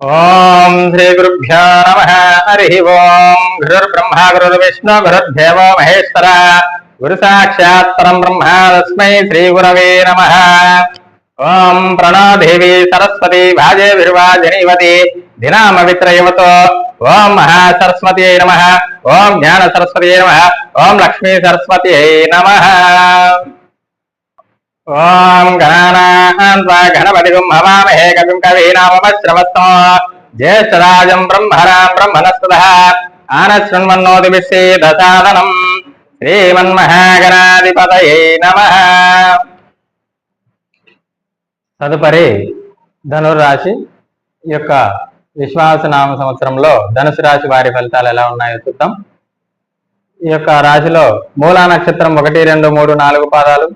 ఓం శ్రీ గురుభ్యో నమ. హరి ఓం. గురుర్బ్రహ్మ గురుర్విష్ణు గురుర్దేవో మహేశ్వర. గురు సాక్షాత్ పరం బ్రహ్మ తస్మై శ్రీ గురవే నమ. ఓం ప్రణోదేవి సరస్వతి భాజే విర్వాజనీవతి దినామ విత్రయవతో ఓం మహా మహాసరస్వతి నమ ఓం జ్ఞాన సరస్వతి నమ ఓం లక్ష్మీ సరస్వతి నమ ఓం గణానాన్వా గణపతిగుం హవామహే కవిం కవీనామశ్రవస్తో జ్యేష్ఠరాజం బ్రహ్మరాం బ్రహ్మణస్పద ఆనశృణ్వన్నోతి విశ్వేదసాదనం శ్రీమన్మహాగణాధిపతయే నమ తదుపరి ధనుర్రాశి యొక్క విశ్వాస విశ్వాసనామ సంవత్సరంలో ధనుసు రాశి వారి ఫలితాలు ఎలా ఉన్నాయో చూద్దాం. ఈ యొక్క రాశిలో మూలా నక్షత్రం ఒకటి రెండు మూడు నాలుగు పాదాలు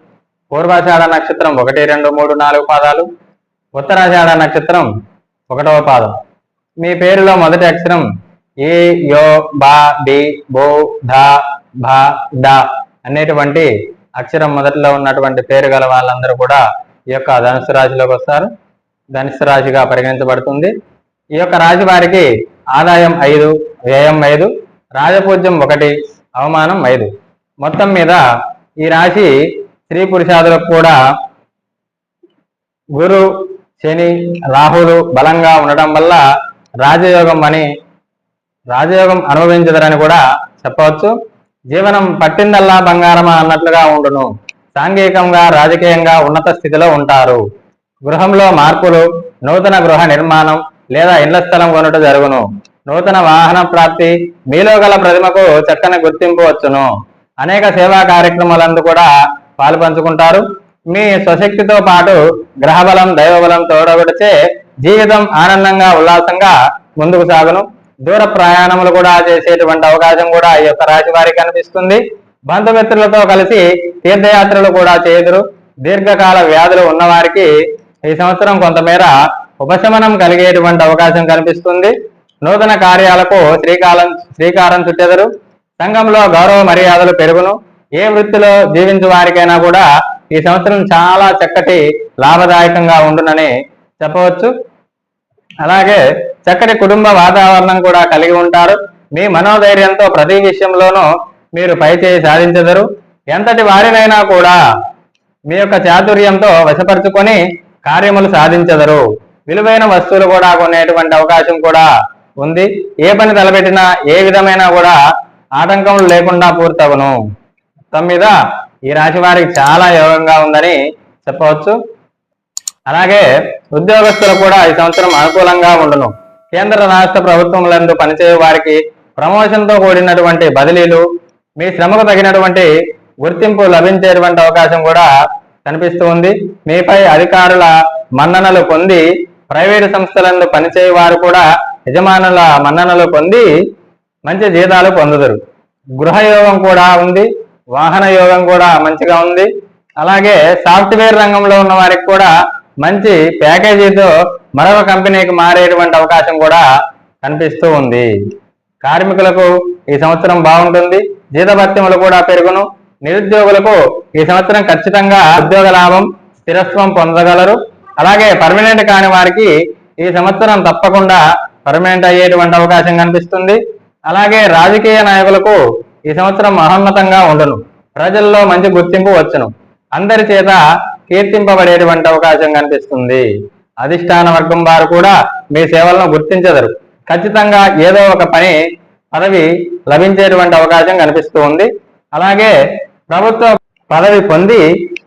పూర్వాషాఢ నక్షత్రం ఒకటి రెండు మూడు నాలుగు పాదాలు ఉత్తరాషాఢ నక్షత్రం ఒకటవ పాదం. మీ పేరులో మొదటి అక్షరం ఏ యో బా డి బో ధ భ డా అనేటువంటి అక్షరం మొదట్లో ఉన్నటువంటి పేరు గల వాళ్ళందరూ కూడా ఈ యొక్క ధనుసు రాశిలోకి వస్తారు. ధనుసు రాశిగా పరిగణించబడుతుంది. ఈ యొక్క రాశి వారికి ఆదాయం ఐదు వ్యయం ఐదు రాజపూజ్యం ఒకటి అవమానం ఐదు. మొత్తం మీద ఈ రాశి స్త్రీ పురుషాదులకు కూడా గురు శని రాహులు బలంగా ఉండడం వల్ల రాజయోగం అని రాజయోగం అనుభవించదరని కూడా చెప్పవచ్చు. జీవనం పట్టిందల్లా బంగారమా అన్నట్లుగా ఉండును. సాంఘికంగా రాజకీయంగా ఉన్నత స్థితిలో ఉంటారు. గృహంలో మార్పులు నూతన గృహ నిర్మాణం లేదా ఇండ్ల స్థలం కొనుట జరుగును. నూతన వాహన ప్రాప్తి మీలో గల ప్రతిమకు చక్కని గుర్తింపు వచ్చును. అనేక సేవా కార్యక్రమాలందు కూడా పాలు పంచుకుంటారు. మీ స్వశక్తితో పాటు గ్రహబలం దైవబలం తోడగొడిచే జీవితం ఆనందంగా ఉల్లాసంగా ముందుకు సాగును. దూర ప్రయాణములు కూడా చేసేటువంటి అవకాశం కూడా ఈ యొక్క రాశి వారికి కనిపిస్తుంది. బంధుమిత్రులతో కలిసి తీర్థయాత్రలు కూడా చేదురు దీర్ఘకాల వ్యాధులు ఉన్నవారికి ఈ సంవత్సరం కొంతమేర ఉపశమనం కలిగేటువంటి అవకాశం కనిపిస్తుంది. నూతన కార్యాలకు శ్రీకారం శ్రీకారం చుట్టెదరు. సంఘంలో గౌరవ మర్యాదలు పెరుగును. ఏ వృత్తిలో జీవించే వారికైనా కూడా ఈ సంవత్సరం చాలా చక్కటి లాభదాయకంగా ఉండునని చెప్పవచ్చు. అలాగే చక్కటి కుటుంబ వాతావరణం కూడా కలిగి ఉంటారు. మీ మనోధైర్యంతో ప్రతి విషయంలోనూ మీరు పైచేయి సాధించెదరు. ఎంతటి వారినైనా కూడా మీ యొక్క చాతుర్యంతో వశపరుచుకొని కార్యములు సాధించెదరు. విలువైన వస్తువులు కూడా కొనేటువంటి అవకాశం కూడా ఉంది. ఏ పని తలపెట్టినా ఏ విధమైన కూడా ఆటంకములు లేకుండా పూర్తవును మొత్తం మీద ఈ రాశి వారికి చాలా యోగంగా ఉందని చెప్పవచ్చు. అలాగే ఉద్యోగస్తులు కూడా ఈ సంవత్సరం అనుకూలంగా ఉండును. కేంద్ర రాష్ట్ర ప్రభుత్వములందు పనిచేయు వారికి ప్రమోషన్తో కూడినటువంటి బదిలీలు మీ శ్రమకు తగినటువంటి గుర్తింపు లభించేటువంటి అవకాశం కూడా కనిపిస్తూ ఉంది. మీపై అధికారుల మన్ననలు పొంది ప్రైవేటు సంస్థలందు పనిచేయు వారు కూడా యజమానుల మన్ననలు పొంది మంచి జీతాలు పొందుదరు. గృహయోగం కూడా ఉంది వాహన యోగం కూడా మంచిగా ఉంది. అలాగే సాఫ్ట్వేర్ రంగంలో ఉన్న వారికి కూడా మంచి ప్యాకేజీతో మరొక కంపెనీకి మారేటువంటి అవకాశం కూడా కనిపిస్తూ ఉంది. కార్మికులకు ఈ సంవత్సరం బాగుంటుంది జీతభత్యములు కూడా పెరుగును. నిరుద్యోగులకు ఈ సంవత్సరం ఖచ్చితంగా ఉద్యోగ లాభం స్థిరత్వం పొందగలరు. అలాగే పర్మనెంట్ కాని వారికి ఈ సంవత్సరం తప్పకుండా పర్మనెంట్ అయ్యేటువంటి అవకాశం కనిపిస్తుంది. అలాగే రాజకీయ నాయకులకు ఈ సంవత్సరం మహోన్నతంగా ఉండను. ప్రజల్లో మంచి గుర్తింపు వచ్చును. అందరి చేత కీర్తింపబడేటువంటి అవకాశం కనిపిస్తుంది. అధిష్టాన వర్గం వారు కూడా మీ సేవలను గుర్తించదరు. ఖచ్చితంగా ఏదో ఒక పని పదవి లభించేటువంటి అవకాశం కనిపిస్తూ ఉంది. అలాగే ప్రభుత్వ పదవి పొంది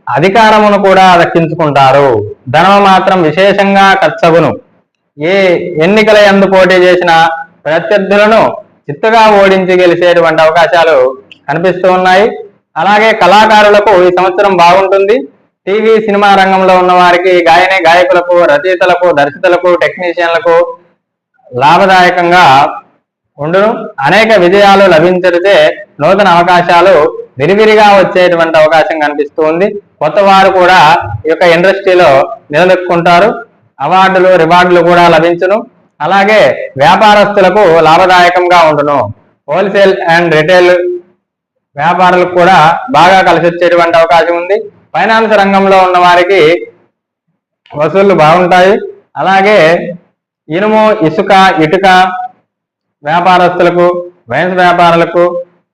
అధికారమును కూడా దక్కించుకుంటారు ధనము మాత్రం విశేషంగా ఖర్చగును ఏ ఎన్నికల ఎందు పోటీ చేసిన ప్రత్యర్థులను చిత్తగా ఓడించి గెలిచేటువంటి అవకాశాలు కనిపిస్తూ ఉన్నాయి. అలాగే కళాకారులకు ఈ సంవత్సరం బాగుంటుంది. టీవీ సినిమా రంగంలో ఉన్న వారికి గాయని గాయకులకు రచయితలకు దర్శకులకు టెక్నీషియన్లకు లాభదాయకంగా ఉండును. అనేక విజయాలు లభించడితే నూతన అవకాశాలు విరివిరిగా వచ్చేటువంటి అవకాశం కనిపిస్తూ ఉంది. కొత్త వారు కూడా ఈ యొక్క ఇండస్ట్రీలో నిలదొక్కుంటారు. అవార్డులు రివార్డులు కూడా లభించును. అలాగే వ్యాపారస్తులకు లాభదాయకంగా ఉండును. హోల్సేల్ అండ్ రిటైల్ వ్యాపారులకు కూడా బాగా కలిసి వచ్చేటువంటి అవకాశం ఉంది. ఫైనాన్స్ రంగంలో ఉన్న వారికి వసూళ్ళు బాగుంటాయి. అలాగే ఇనుము ఇసుక ఇటుక వ్యాపారస్తులకు వైన్స్ వ్యాపారులకు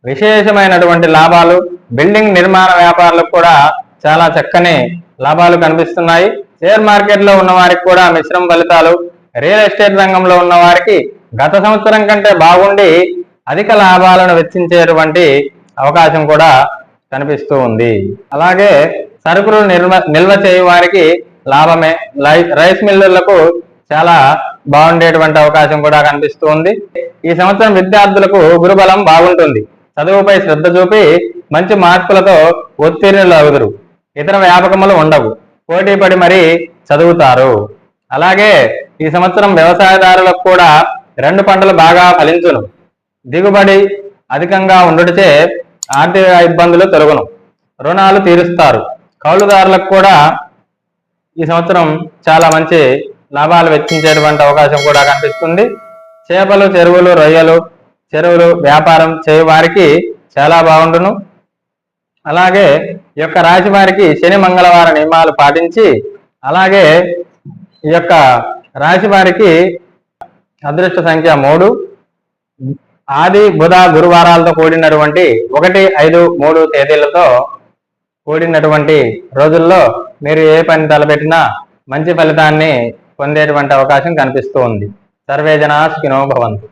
విశేషమైనటువంటి లాభాలు. బిల్డింగ్ నిర్మాణ వ్యాపారులకు కూడా చాలా చక్కని లాభాలు కనిపిస్తున్నాయి. షేర్ మార్కెట్లో ఉన్న వారికి కూడా మిశ్రమ ఫలితాలు. రియల్ ఎస్టేట్ రంగంలో ఉన్న వారికి గత సంవత్సరం కంటే బాగుండి అధిక లాభాలను వెచ్చించేటువంటి అవకాశం కూడా కనిపిస్తూ ఉంది. అలాగే సరుకులు నిల్వ నిల్వ చేయు వారికి లాభమే. రైస్ మిల్లులకు చాలా బాగుండేటువంటి అవకాశం కూడా కనిపిస్తూ ఉంది. ఈ సంవత్సరం విద్యార్థులకు గురుబలం బాగుంటుంది. చదువుపై శ్రద్ధ చూపి మంచి మార్కులతో ఉత్తీర్ణులు అవుదురు ఇతర వ్యాపకములు ఉండవు. పోటీ పడి మరీ చదువుతారు. అలాగే ఈ సంవత్సరం వ్యవసాయదారులకు కూడా రెండు పంటలు బాగా ఫలించును. దిగుబడి అధికంగా ఉండుటచే ఆర్థిక ఇబ్బందులు తొలగును. రుణాలు తీరుస్తారు. కౌలుదారులకు కూడా ఈ సంవత్సరం చాలా మంచి లాభాలు వెచ్చించేటువంటి అవకాశం కూడా కనిపిస్తుంది. చేపలు చెరువులు రొయ్యలు చెరువులు వ్యాపారం చేయవారికి చాలా బాగుండును. అలాగే ఈ యొక్క రాశి వారికి శని మంగళవార నియమాలు పాటించి అలాగే ఈ యొక్క రాశి వారికి అదృష్ట సంఖ్య మూడు. ఆది బుధ గురువారాలతో కూడినటువంటి ఒకటి ఐదు మూడు తేదీలతో కూడినటువంటి రోజుల్లో మీరు ఏ పని తలపెట్టినా మంచి ఫలితాన్ని పొందేటువంటి అవకాశం కనిపిస్తూ ఉంది. సర్వే జనా సుఖినో భవంతు.